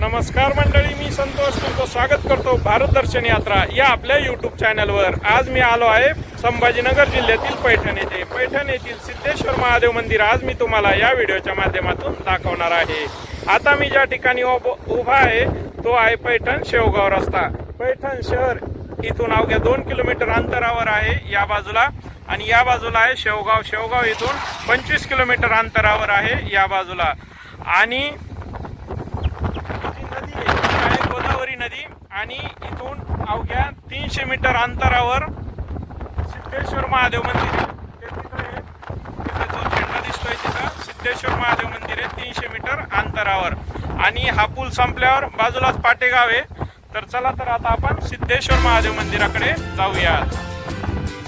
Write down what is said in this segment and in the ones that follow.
नमस्कार मंडळी मी संतोष तुमचं स्वागत करतो भारत दर्शन यात्रा या आपल्या युट्यूब चॅनलवर आज मी आलो आहे संभाजीनगर जिल्ह्यातील पैठण येथे. पैठण येथील सिद्धेश्वर महादेव मंदिर आज मी तुम्हाला या व्हिडिओच्या माध्यमातून दाखवणार आहे. आता मी ज्या ठिकाणी उभा आहे तो आहे पैठण शेवगाव रस्ता. पैठण शहर इथून अवघ्या दोन किलोमीटर अंतरावर आहे या बाजूला आणि या बाजूला आहे शेवगाव. शेवगाव इथून पंचवीस किलोमीटर अंतरावर आहे या बाजूला. आणि जी नदी आहे ती आहे गोदावरी नदी आणि इथून अवघ्या तीनशे मीटर अंतरावर सिद्धेश्वर महादेव मंदिर आहे. ते तिथं आहे. तिथं जो झेंडा दिसतोय तिथं सिद्धेश्वर महादेव मंदिर आहे तीनशे मीटर अंतरावर. आणि हा पूल संपल्यावर बाजूलाच पाटेगाव आहे. तर चला तर आता आपण सिद्धेश्वर महादेव मंदिराकडे जाऊयात.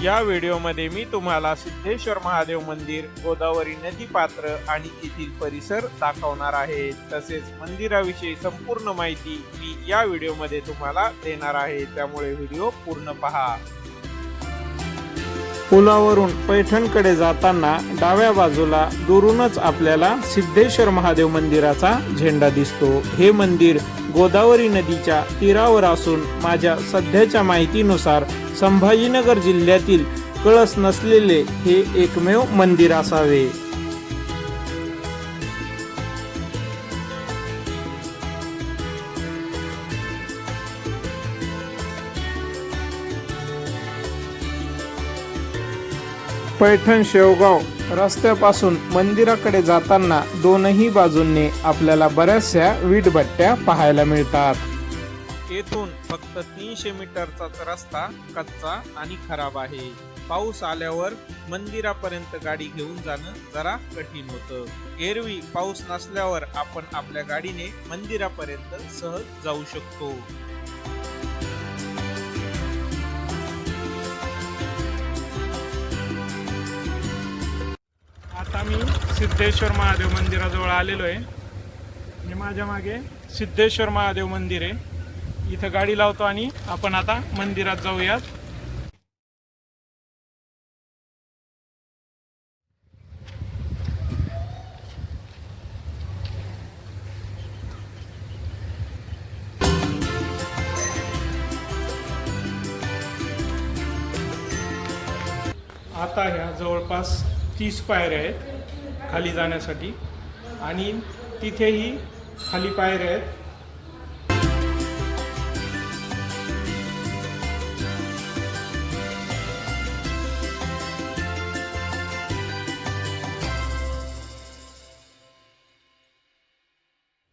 या व्हिडिओमध्ये मी तुम्हाला सिद्धेश्वर महादेव मंदिर गोदावरी नदी पात्र आणि येथील परिसर दाखवणार आहे. तसेच मंदिराविषयी संपूर्ण माहिती मी या व्हिडिओमध्ये तुम्हाला देणार आहे. त्यामुळे व्हिडिओ पूर्ण पहा. पुलावरून पैठणकडे जाताना डाव्या बाजूला दुरूनच आपल्याला सिद्धेश्वर महादेव मंदिराचा झेंडा दिसतो. हे मंदिर गोदावरी नदीच्या तीरावर असून माझ्या सध्याच्या माहितीनुसार संभाजीनगर जिल्ह्यातील कळस नसलेले हे एकमेव मंदिर असावे. पैठण शेवगाव रस्त्यापासून मंदिराकडे जाताना दोनही बाजूंनी आपल्याला बऱ्याचशा वीटभट्ट्या पाहायला मिळतात. येथून फक्त तीनशे मीटरचाच रस्ता कच्चा आणि खराब आहे. पाऊस आल्यावर मंदिरापर्यंत गाडी घेऊन जाणं जरा कठीण होतं. एरवी पाऊस नसल्यावर आपण आपल्या गाडीने मंदिरापर्यंत सहज जाऊ शकतो. आता मी सिद्धेश्वर महादेव मंदिराजवळ आलेलो आहे. आणि माझ्या मागे सिद्धेश्वर महादेव मंदिर आहे. इथं गाडी लावतो आणि आपण आता मंदिरात जाऊयात. आता ह्या जवळपास तीस पायऱ्या आहेत खाली जाण्यासाठी. आणि तिथेही खाली पायऱ्या आहेत.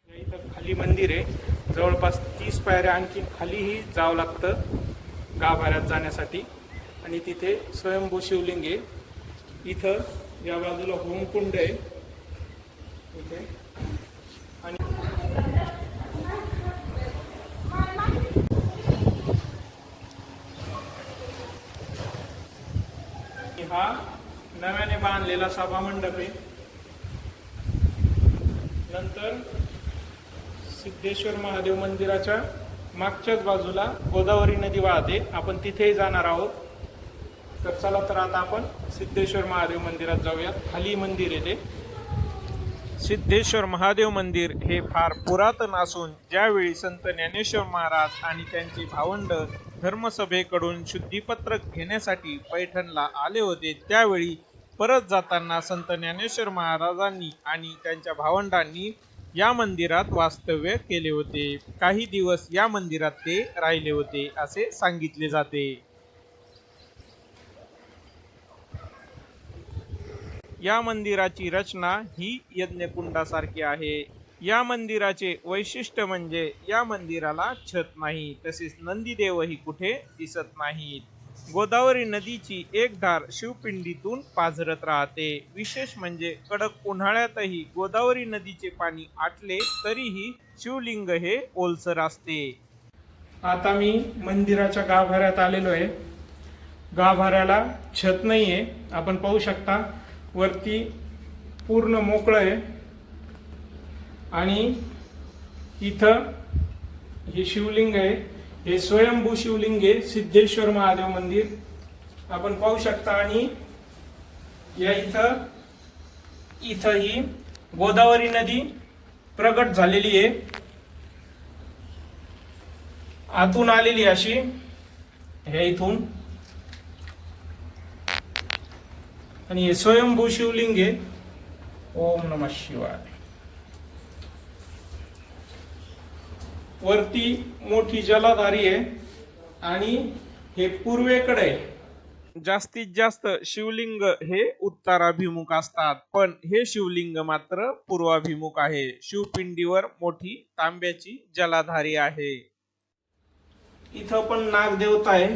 इथं खाली मंदिर आहे. जवळपास तीस पायऱ्या आणखी खालीही जावं लागतं गाभाऱ्यात जाण्यासाठी. आणि तिथे स्वयंभू शिवलिंग आहे. इथं या बाजूला होमकुंड आहे. इथे आणि आणि हा नव्याने बांधलेला सभा मंडप आहे. नंतर सिद्धेश्वर महादेव मंदिराच्या मागच्याच बाजूला गोदावरी नदी वाहते. आपण तिथेही जाणार आहोत. तर चला तर आता आपण सिद्धेश्वर महादेव मंदिरात जाऊयात खाली मंदिर आहे ते. सिद्धेश्वर महादेव मंदिर हे फार पुरातन असून ज्यावेळी संत ज्ञानेश्वर महाराज आणि त्यांचे भावंड धर्मसभेकडून शुद्धीपत्रक घेण्यासाठी पैठणला आले होते त्यावेळी परत जाताना संत ज्ञानेश्वर महाराजांनी आणि त्यांच्या भावंडांनी या मंदिरात वास्तव्य केले होते. काही दिवस या मंदिरात ते राहिले होते असे सांगितले जाते. या मंदिराची रचना ही यज्ञकुंडासारखी आहे. या मंदिराचे वैशिष्ट्य म्हणजे या मंदिराला छत नाही तसेच नंदीदेवही कुठे दिसत नाहीत. गोदावरी नदीची एक धार शिवपिंडीतून पाझरत राहते. विशेष म्हणजे कडक उन्हाळ्यातही गोदावरी नदीचे पाणी आटले तरीही शिवलिंग हे ओलसर असते. आता मी मंदिराच्या गाभाऱ्यात आलेलो आहे. गाभाऱ्याला छत नाही आहे आपण पाहू शकता वरती पूर्ण मोकळं आहे. आणि इथं हे शिवलिंग आहे. हे स्वयंभू शिवलिंग आहे. सिद्धेश्वर महादेव मंदिर. आपण पाहू शकता आणि या इथं इथं ही गोदावरी नदी प्रगट झालेली आहे. आतून आलेली अशी हे इथून. आणि हे स्वयंभू शिवलिंग आहे ओम नम शिवाय. वरती मोठी जलाधारी आहे आणि हे पूर्वेकडे जास्तीत जास्त शिवलिंग हे उत्तराभिमुख असतात पण हे शिवलिंग मात्र पूर्वाभिमुख आहे. शिवपिंडीवर मोठी तांब्याची जलाधारी आहे. इथं पण नागदेवता आहे.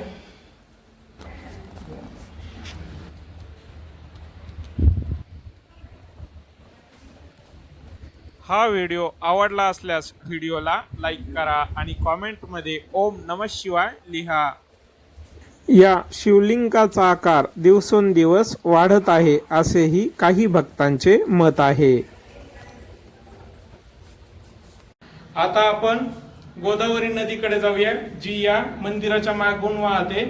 हा व्हिडिओ आवडला असल्यास व्हिडिओला लाईक करा आणि कॉमेंटमध्ये ओम नम शिवाय लिहा. या शिवलिंगाचा आकार दिवसेंदिवस वाढत आहे असेही काही भक्तांचे मत आहे. आता आपण गोदावरी नदीकडे जाऊया जी या मंदिराच्या मागून वाहते.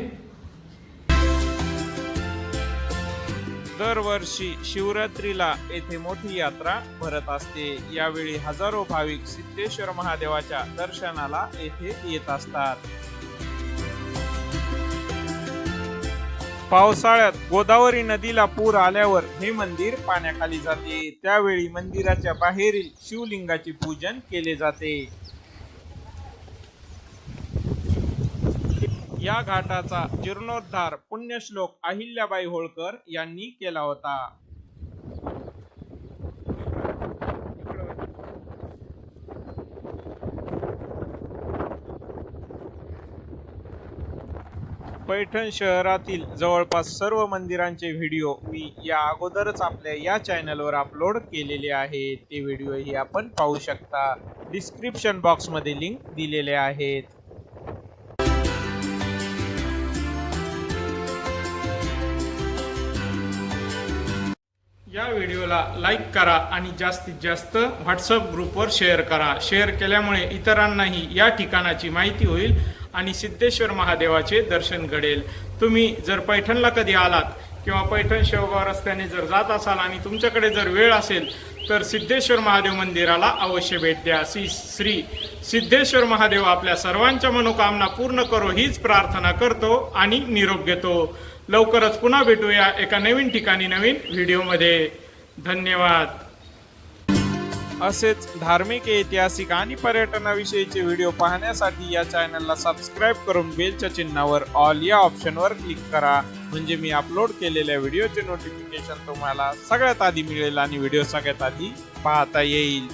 दरवर्षी शिवरात्रीला येथे मोठी यात्रा भरत असते. यावेळी हजारो भाविक सिद्धेश्वर महादेवाच्या दर्शनाला येथे येत असतात. पावसाळ्यात गोदावरी नदीला पूर आल्यावर हे मंदिर पाण्याखाली जाते. त्यावेळी मंदिराच्या बाहेरील शिवलिंगाचे पूजन केले जाते. या घाटाचा जीर्णोद्धार पुण्यश्लोक अहिल्याबाई होळकर यांनी केला होता. पैठण शहरातील जवळपास सर्व मंदिरांचे व्हिडिओ मी या अगोदरच आपल्या या चॅनलवर अपलोड केलेले आहेत. ते व्हिडिओही आपण पाहू शकता. डिस्क्रिप्शन बॉक्समध्ये लिंक दिलेले आहेत. या व्हिडिओला लाईक करा आणि जास्तीत जास्त व्हॉट्सअप ग्रुपवर शेअर करा. शेअर केल्यामुळे इतरांनाही या ठिकाणाची माहिती होईल आणि सिद्धेश्वर महादेवाचे दर्शन घडेल. तुम्ही जर पैठणला कधी आलात किंवा पैठण शेवगाव रस्त्याने जर जात असाल आणि तुमच्याकडे जर वेळ असेल तर सिद्धेश्वर महादेव मंदिराला अवश्य भेट द्या. श्री श्री सिद्धेश्वर महादेव आपल्या सर्वांच्या मनोकामना पूर्ण करो हीच प्रार्थना करतो आणि निरोप घेतो. लवकरच पुन्हा भेटूया एका नवीन ठिकाणी नवीन व्हिडिओमध्ये. धन्यवाद. असेच धार्मिक ऐतिहासिक आणि पर्यटनाविषयीचे व्हिडिओ पाहण्यासाठी या चॅनलला सबस्क्राईब करून बेलच्या चिन्हावर ऑल या ऑप्शनवर क्लिक करा. म्हणजे मी अपलोड केलेल्या व्हिडिओचे नोटिफिकेशन तुम्हाला सगळ्यात आधी मिळेल आणि व्हिडिओ सगळ्यात आधी पाहता येईल.